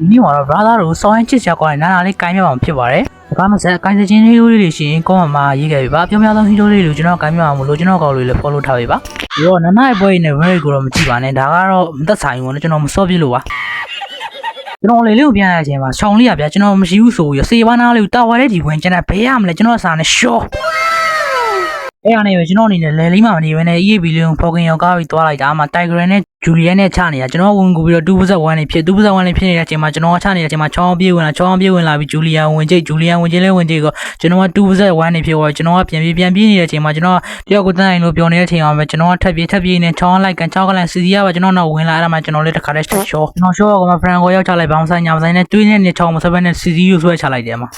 ဒီနေ့မှာတော့ brother တို့စောင်းရင်ချစ်ချက်ကွာနာနာလေးကိုင်းမြတ်အောင်ဖြစ်ပါတယ်။ဒါကမှဆက်ကိုင်းစချင်းလေးလေးတွေရှင်ကောင်းမှမှာရေးခဲ့ပြီပါ။ပြောများသောဟီးတိုလေးတွေကိုကျွန်တော်ကိုင်းမြတ်အောင်မလို့ကျွန်တော်ကောက်လေးလည်း follow ထားပြီပါ။ပြီးတော့နာနာရဲ့ပွဲရင်းနဲ့ very ကိုတော့မကြည့်ပါနဲ့။ဒါကတော့မသက်ဆိုင်ဘူးနော်ကျွန်တော်မစောပြလို့ပါ။ကျွန်တော်လေလေးကိုပြန်ရတဲ့အချိန်မှာချောင်းလေးရဗျာကျွန်တော်မရှိဘူးဆိုပြီးစေဘာနာလေးကိုတာဝါတဲ့ဒီဝင်ကျန်တဲ့ဘယ်ရမလဲကျွန်တော်အစားနဲ့ရှော့အဲ့အနေနဲ့ကျွန်တော်အနေနဲ့လဲလေးမှမနေဘဲနဲ့ EAB လေးကိုဖော်ကင်ရောက်ကားပြီးသွားလိုက်တာမှ Tiger နဲ့ Julian နဲ့ချနေတာကျွန်တော်ဝင်ကူပြီးတော့2%နေဖြစ်2%နေဖြစ်နေတဲ့အချိန်မှာကျွန်တော်ကချနေတဲ့အချိန်မှာချောင်းပြေးဝင်လာချောင်းပြေးဝင်လာပြီး Julian ဝင်ကြိတ် Julian ဝင်ကြိတ်လဲဝင်ကြိတ်ကကျွန်တော်က2%နေဖြစ်သွားကျွန်တော်ကပြန်ပြေးပြန်ပြေးနေတဲ့အချိန်မှာကျွန်တော်တယောက်ကိုတန်းနိုင်လို့ပြောနေတဲ့အချိန်မှာပဲကျွန်တော်ကထပ်ပြေးထပ်ပြေးနေချောင်းလိုက်ကန်ချောင်းကလန်စီစီကပါကျွန်တော်တော့ဝင်လာအဲ့ဒါမှကျွန်တော်လေးတစ်ခါတည်းရှော့ကျွန်တော်ရှော့ကမှ Frank ကိုရောက်ချလိုက်ဘောင်းဆိုင်ညာဆိုင်နဲ့တွေးနေတဲ့ချောင်းမစပက်နဲ့စီစီကိုဆွဲချလိုက်တယ်မှာ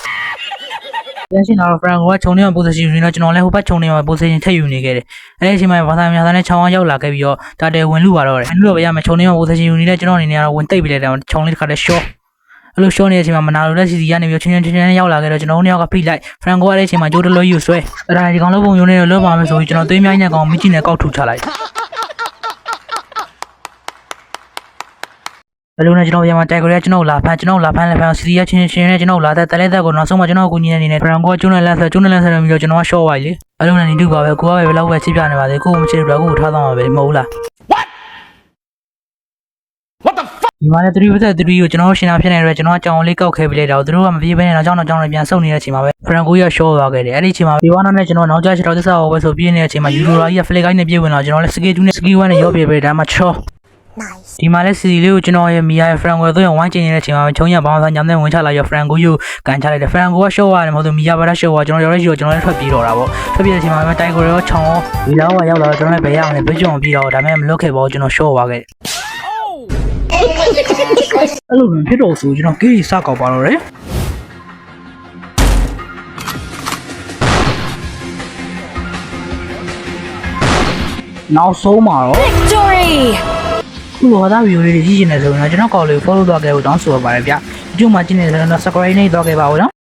ပြန်ရှင်တော့ Frank ကခြုံနေမှာ position ယူနေတော့ကျွန်တော်လည်းဟိုဘက်ခြုံနေမှာ position ထည့်ယူနေခဲ့တယ်။အဲဒီအချိန်မှာဘာသာများသားနဲ့ခြောင်းအောင်ရောက်လာခဲ့ပြီးတော့တာတယ်ဝင်လူပါတော့တယ်။ဝင်လူတော့ပဲရမယ်ခြုံနေမှာ position ယူနေတဲ့ကျွန်တော်အနေနဲ့ကတော့ဝင်တိတ်ပြီးလိုက်တယ်ခြုံလေးတစ်ခါတည်း short အဲ့လို short နေတဲ့အချိန်မှာမနာလို့လက်စီစီကနေပြီးချင်းချင်းချင်းချင်းရောက်လာခဲ့တော့ကျွန်တော်တို့နှစ်ယောက်ကဖိလိုက် Frank ကအဲ့ဒီအချိန်မှာဂျိုးတလို့ယူဆွဲအဲ့ဒါဒီကောင်လုံးပုံယုံနေတော့လောပါမယ်ဆိုပြီးကျွန်တော်သွေးမြိုင်းတဲ့ကောင်မိချီနဲ့ကောက်ထုတ်ချလိုက် ဘယ်လိုလဲကျွန်တော်ပြန်มาတိုက်ကြရကျွန်တော်လာဖန်ကျွန်တော်လာဖန်လည်းဖန်စီစီရချင်းချင်းနဲ့ကျွန်တော်လာတဲ့တလဲသက်ကိုနောက်ဆုံးမှကျွန်တော်ကိုညီနေနေဖရန်ကိုကျွန်းနဲ့လက်ဆက်ကျွန်းနဲ့လက်ဆက်ပြီးတော့ကျွန်တော်ကရှော့ပါလေဘယ်လိုလဲနေတူပါပဲကိုကပဲဘယ်လောက်ပဲချစ်ပြနေပါသေးကိုကိုမချစ်ဘူးတော့ကိုထားတော့မှာပဲမဟုတ်လား What the fuck? ဒီမှာလည်း3 versus 3ကိုကျွန်တော်ရှင်းတာဖြစ်နေတဲ့ကျွန်တော်အကြောင်းလေးကောက်ခဲပေးလိုက်တော့သူတို့ကမပြေးဘဲနဲ့နောက်ကြောင်းနောက်ကြောင်းလေးပြန်ဆုတ်နေတဲ့အချိန်မှာပဲဖရန်ကိုရရှော့သွားခဲ့တယ်အဲ့ဒီအချိန်မှာဒီဝါနာနဲ့ကျွန်တော်နောက်ကျချတော့သစ္စာဟောပဲဆိုပြေးနေတဲ့အချိန်မှာယူရိုရာကြီးကဖလက်ကိုင်းနဲ့ပြေးဝင်တော့ကျွန်တော်လည်းစကေတူးနဲ့စကီဝမ်နဲ့ရောပြေးပေးတယ်ဒါမှချော ဒီမှာလဲစီစီလေးကိုကျွန်တော်ရဲ့မီယာရဲ့ဖရန်ကိုသွင်းဝိုင်းကျင်နေတဲ့အချိန်မှာချုံရဘောင်းစားညောင်းတဲ့ဝင်ချလိုက်ရဖရန်ကိုယူကန်ချလိုက်တယ်ဖရန်ကိုကရှော့ရတယ်မဟုတ်သူမီယာဘာသာရှော့ကကျွန်တော်ရော်ရဲရှိတော့ကျွန်တော်လည်းထွက်ပြေးတော့တာပေါ့ထွက်ပြေးတဲ့အချိန်မှာပဲတိုင်ကိုရောချောင်းရောဒီလောက်ကရောက်လာတော့ကျွန်တော်လည်းဘယ်ရအောင်လဲဘယ်ကြုံပြီးတော့ဒါပေမဲ့မလွတ်ခဲ့ပါဘူးကျွန်တော်ရှော့သွားခဲ့အဲ့လိုဖြစ်တော့ဆိုကျွန်တော်ကေးစကောက်ပါတော့တယ်နောက်ဆုံးမှာတော့ Victory! ခုလိုဟာသားဗီဒီယိုလေးတွေကြည့်ချင်တယ်ဆိုရင်တော့ကျွန်တော်ကောက်လေး follow သွားခဲ့ဖို့တောင်းဆိုပါရပါတယ်ဗျ။ YouTube မှာကြည့်နေတယ်ဆိုတော့ subscribe နဲ့သွားခဲ့ပါဦးနော်